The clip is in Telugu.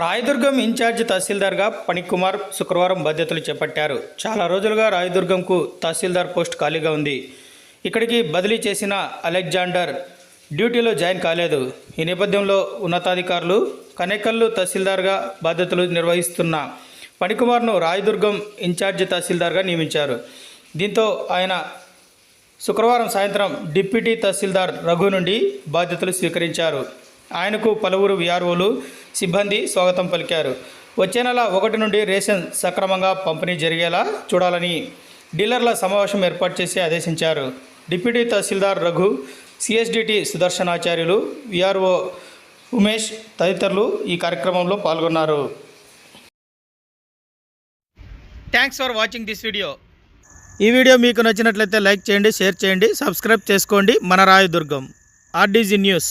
రాయదుర్గం ఇన్ఛార్జ్ తహసీల్దార్గా పణికుమార్ శుక్రవారం బాధ్యతలు చేపట్టారు. చాలా రోజులుగా రాయదుర్గంకు తహసీల్దార్ పోస్ట్ ఖాళీగా ఉంది. ఇక్కడికి బదిలీ చేసిన అలెగ్జాండర్ డ్యూటీలో జాయిన్ కాలేదు. ఈ నేపథ్యంలో ఉన్నతాధికారులు కనేకల్లు తహసీల్దార్గా బాధ్యతలు నిర్వహిస్తున్న పణికుమార్ను రాయదుర్గం ఇన్ఛార్జ్ తహసీల్దార్గా నియమించారు. దీంతో ఆయన శుక్రవారం సాయంత్రం డిప్యూటీ తహసీల్దార్ రఘు నుండి బాధ్యతలు స్వీకరించారు. ఆయనకు పలువురు విఆర్ఓలు సిబ్బంది స్వాగతం పలికారు. వచ్చే నెల ఒకటి నుండి రేషన్ సక్రమంగా పంపిణీ జరిగేలా చూడాలని డీలర్ల సమావేశం ఏర్పాటు చేసి ఆదేశించారు. Deputy tahsildar Raghu CSDT Sudarshanacharyulu VRO Umesh తదితరులు ఈ కార్యక్రమంలో పాల్గొన్నారు. Thanks for watching this video ఈ వీడియో మీకు నచ్చినట్లయితే లైక్ చేయండి షేర్ చేయండి సబ్స్క్రైబ్ చేసుకోండి. మన రాయదుర్గం ఆర్డీజీ న్యూస్.